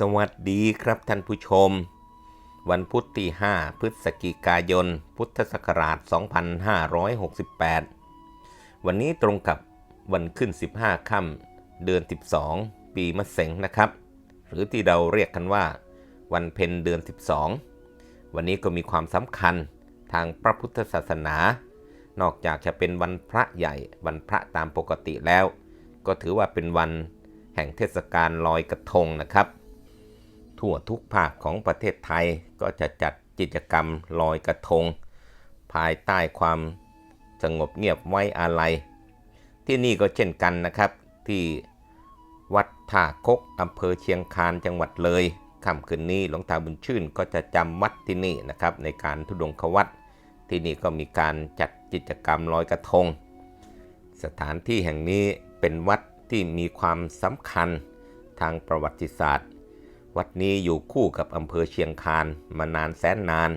สวัสดีครับท่านผู้ชม วันพุธที่ 5 พฤศจิกายน พุทธศักราช 2568 วันนี้ตรงกับวันขึ้น 15 ค่ำเดือน 12 ปีมะเสงนะครับ หรือที่เราเรียกกันว่า วันเพ็ญเดือน 12 วันนี้ก็มีความสำคัญทางพระพุทธศาสนา นอกจากจะเป็นวันพระใหญ่ วันพระตามปกติแล้ว ก็ถือว่าเป็นวันแห่งเทศกาลลอยกระทงนะครับ ทั่วทุกภาคของประเทศไทยก็จะจัดกิจกรรมลอยกระทง ภายใต้ความสงบเงียบไว้อาลัย ที่นี่ก็เช่นกันนะครับ ที่วัดท่าคกอำเภอเชียงคานจังหวัดเลยค่ำคืนนี้หลวงตาบุญชื่นก็จะจำวัดที่นี่นะครับในการทุดงควัดที่นี่ก็มีการจัดกิจกรรมลอยกระทง สถานที่แห่งนี้เป็นวัดที่มีความสำคัญทางประวัติศาสตร์ วัดนี้อยู่คู่กับอำเภอเชียงคานมานานแสนนาน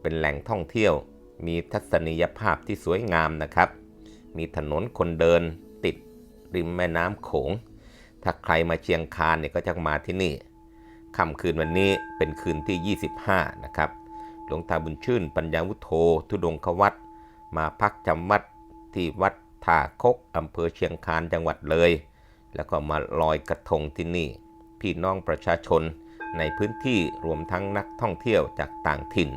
เป็นแหล่งท่องเที่ยว มีทัศนียภาพที่สวยงามนะครับ มีถนนคนเดินติดริมแม่น้ำโขง ถ้าใครมาเชียงคานเนี่ยก็จะมาที่นี่ค่ำคืนวันนี้เป็นคืนที่ 25 นะครับ หลวงตาบุญชื่นปัญญาวุโธทุดงควัดมาพักจำวัดที่วัดท่าคกอำเภอเชียงคานจังหวัดเลย แล้วก็มาลอยกระทงที่นี่ พี่น้องประชาชน ในพื้นที่รวมทั้งนักท่องเที่ยวจากต่างถิ่น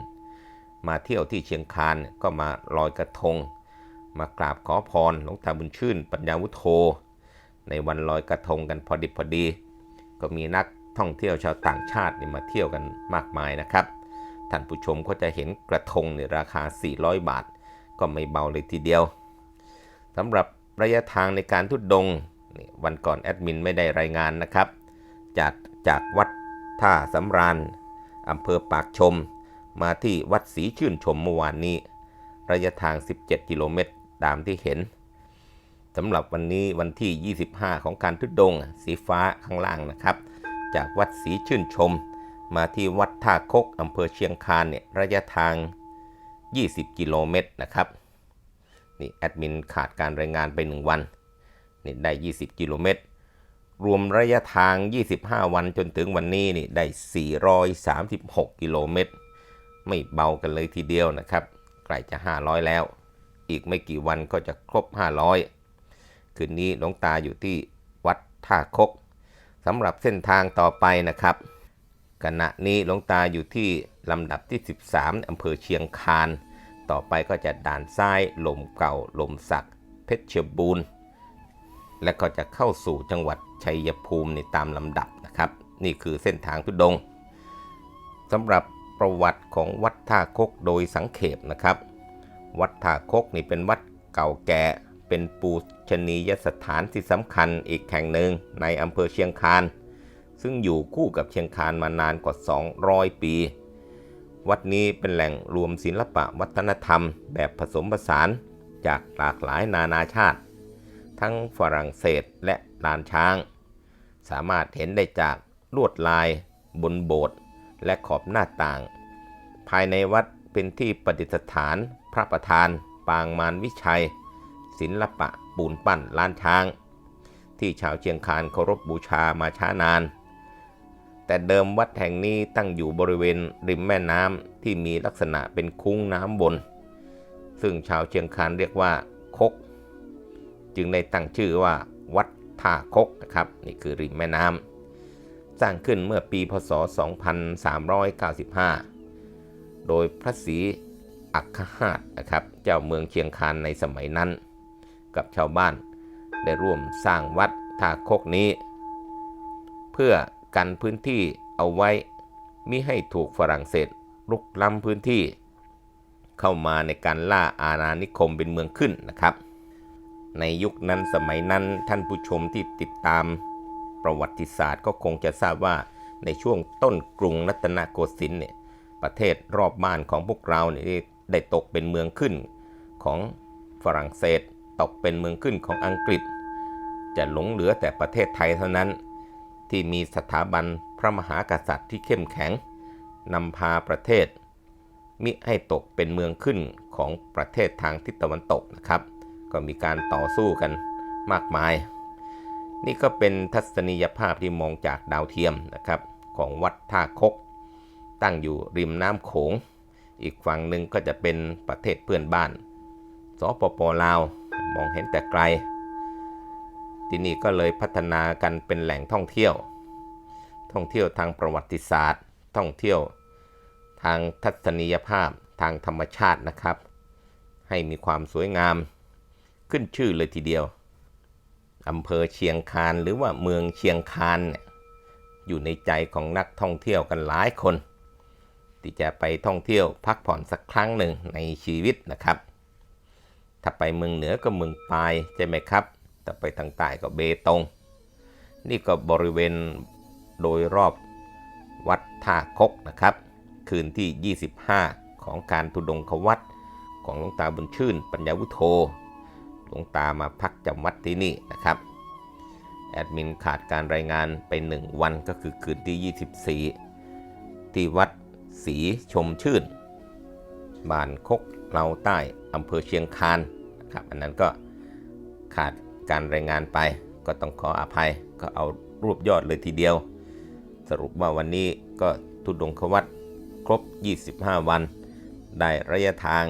มาเที่ยวที่เชียงคานก็มาลอยกระทง มากราบขอพรหลวงตาบุญชื่น ปัญญาวุโธในวันลอยกระทงกันพอดิบพอดี ก็มีนักท่องเที่ยวชาวต่างชาตินี่มาเที่ยวกันมากมายนะครับ ท่านผู้ชมก็จะเห็นกระทงในราคา 400 บาท ก็ไม่เบาเลยทีเดียวสำหรับระยะทางในการทุดดง วันก่อนแอดมินไม่ได้รายงานนะครับ จากจากวัดท่าสำราญอำเภอปากชม มาที่วัดศรีชื่นชมเมื่อวานนี้ ระยะทาง 17 กิโลเมตรตามที่เห็นสำหรับวันนี้วันที่ 25 ของการทุดดง สีฟ้าข้างล่างนะครับ จากวัดศรีชื่นชม มาที่วัดท่าคกอำเภอเชียงคานเนี่ยระยะทาง 20 กิโลเมตรนะครับนี่แอดมินขาดการรายงานไป 1 วันนี่ได้ 20 กิโลเมตร รวมระยะทาง 25 วันจนถึงวันนี้นี่ได้ 436 กิโลเมตร ไม่เบากันเลยทีเดียวนะครับ ใกล้จะ 500 แล้ว อีกไม่กี่วันก็จะครบ 500 คืนนี้หลวงตาอยู่ที่วัดท่าคกสำหรับเส้นทางต่อไปนะครับขณะนี้หลวงตาอยู่ที่ลำดับที่ 13อำเภอเชียงคาน ต่อไปก็จะด่านซ้ายลมเก่าลมสักเพชรบูรณ์ และก็จะเข้าสู่จังหวัดชัยภูมิในตามลำดับนะครับ นี่คือเส้นทางทุดงสำหรับประวัติของวัดท่าคกโดยสังเขปนะครับ วัดท่าคกนี่เป็นวัดเก่าแก่เป็นปูชนียสถานที่สำคัญอีกแห่งหนึ่งในอำเภอเชียงคาน ซึ่งอยู่คู่กับเชียงคานมานานกว่า 200 ปี วัดนี้เป็นแหล่งรวมศิลปะวัฒนธรรม แบบผสมผสานจากหลากหลายนานาชาติ ทั้งฝรั่งเศสและลานช้าง สามารถเห็นได้จากลวดลายบนโบสถ์และขอบหน้าต่าง ภายในวัดเป็นที่ประดิษฐานพระประธาน ปางมารวิชัย ศิลปะปูนปั้นล้านช้าง ที่ชาวเชียงคานเคารพบบูชามาช้านาน แต่เดิมวัดแห่งนี้ตั้งอยู่บริเวณริมแม่น้ำที่มีลักษณะเป็นคุ้งน้ำบน ซึ่งชาวเชียงคานเรียกว่า คก จึงได้ตั้งชื่อว่าวัดท่าคกนะครับนี่คือริมแม่น้ำสร้างขึ้นเมื่อปีพศ 2395 โดยพระศรีอัคคหาตนะครับเจ้าเมืองเชียงคานในสมัยนั้น กับชาวบ้านได้ร่วมสร้างวัดท่าคกนี้ เพื่อกันพื้นที่เอาไว้มิให้ถูกฝรั่งเศสลุกล้ำพื้นที่ เข้ามาในการล่าอาณานิคมเป็นเมืองขึ้นนะครับ ในยุคนั้นสมัยนั้นท่านผู้ชมที่ติดตามประวัติศาสตร์ก็คงจะทราบว่าในช่วงต้นกรุงรัตนโกสินทร์เนี่ยประเทศรอบบ้านของพวกเราเนี่ยได้ตกเป็นเมืองขึ้นของฝรั่งเศสตกเป็นเมืองขึ้นของอังกฤษ จะหลงเหลือแต่ประเทศไทยเท่านั้น ที่มีสถาบันพระมหากษัตริย์ที่เข้มแข็งนำพาประเทศ มิให้ตกเป็นเมืองขึ้นของประเทศทางทิศตะวันตกนะครับ ก็มีการต่อสู้กันมากมาย นี่ก็เป็นทัศนียภาพที่มองจากดาวเทียมนะครับของวัดท่าคก ตั้งอยู่ริมน้ำโขง อีกฝั่งหนึ่งก็จะเป็นประเทศเพื่อนบ้านสปปลาว มองเห็นแต่ไกล ที่นี่ก็เลยพัฒนากันเป็นแหล่งท่องเที่ยว ท่องเที่ยวทางประวัติศาสตร์ ท่องเที่ยว ทางทัศนียภาพทางธรรมชาตินะครับ ให้มีความสวยงาม ขึ้นชื่อเลยทีเดียวอำเภอเชียงคานหรือว่าเมืองเชียงคานเนี่ยอยู่ในใจของนักท่องเที่ยวกันหลายคน ที่จะไปท่องเที่ยวพักผ่อนสักครั้งหนึ่งในชีวิตนะครับ ถ้าไปเมืองเหนือก็เมืองปายใช่ไหมครับแต่ไปทางใต้ก็เบตง นี่ก็บริเวณโดยรอบวัดท่าคกนะครับ คืนที่ 25 ของการทุดงควัดของหลวงตาบุญชื่น ปัญญาวุโธ หลวงตามาพักจำวัดที่นี่นะครับแอดมินขาดการรายงานไป 1 วันก็คือคืนที่ 24 ที่วัดศรีชมชื่น บ้านคกเลาใต้อำเภอเชียงคานนะครับอันนั้นก็ขาดการรายงานไป ก็ต้องขออภัยก็เอารวบยอดเลยทีเดียว สรุปว่าวันนี้ก็ทุดงควัดครบ 25 วัน ได้ระยะทาง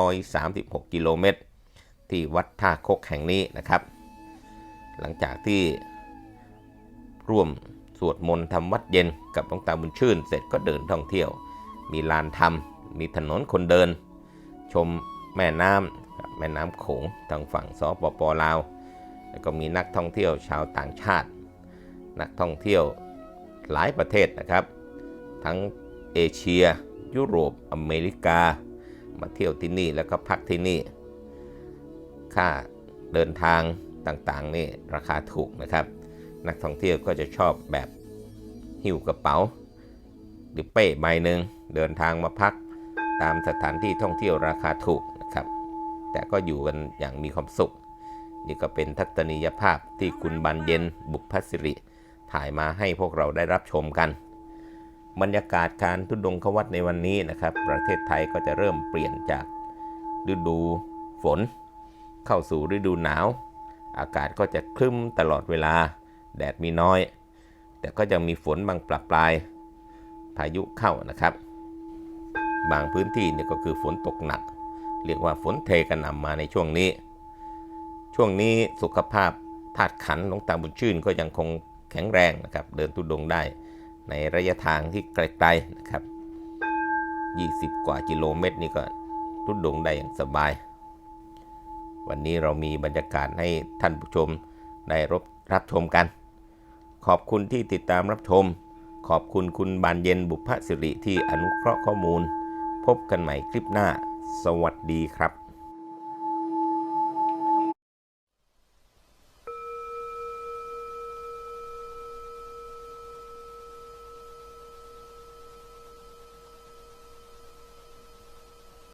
436 กิโลเมตร ที่วัดท่าคกแห่งนี้นะครับ หลังจากที่ร่วมสวดมนต์ทำวัดเย็นกับหลวงตาบุญชื่น เสร็จก็เดินท่องเที่ยว มีลานธรรม มีถนนคนเดิน ชมแม่น้ำแม่น้ำโขงทางฝั่งสปปลาว แล้วก็มีนักท่องเที่ยวชาวต่างชาติ นักท่องเที่ยวหลายประเทศนะครับ ทั้งเอเชีย ยุโรป อเมริกา มาเที่ยวที่นี่แล้วก็พักที่นี่ ค่าเดินทางต่างๆนี่ราคาถูกนะครับ นักท่องเที่ยวก็จะชอบแบบหิ้วกระเป๋า หรือเป้ใบหนึ่งเดินทางมาพักตามสถานที่ท่องเที่ยวราคาถูกนะครับ แต่ก็อยู่กันอย่างมีความสุข นี่ก็เป็นทัศนียภาพที่คุณบันเย็นบุพพสิริ ถ่ายมาให้พวกเราได้รับชมกัน บรรยากาศการทุดงควัดในวันนี้นะครับ ประเทศไทยก็จะเริ่มเปลี่ยนจากฤดูฝน เข้าสู่ฤดูหนาว อากาศก็จะครึ้มตลอดเวลา แดดมีน้อย แต่ก็ยังมีฝนบางปรับปลาย พายุเข้านะครับ บางพื้นที่เนี่ยก็คือฝนตกหนัก เรียกว่าฝนเทกระหน่ำมาในช่วงนี้ ช่วงนี้สุขภาพธาตุขันหลวงตาบุญชื่นก็ยังคงแข็งแรงนะครับ เดินทุดงได้ในระยะทางที่ไกลๆนะครับ 20 กว่ากิโลเมตรนี่ก็ทุดงได้อย่างสบาย วันนี้เรามีบรรยากาศให้ท่านผู้ชมได้รับรับชมกัน ขอบคุณที่ติดตามรับชม ขอบคุณคุณบานเย็นบุพพสิริที่อนุเคราะห์ข้อมูล พบกันใหม่คลิปหน้า สวัสดีครับ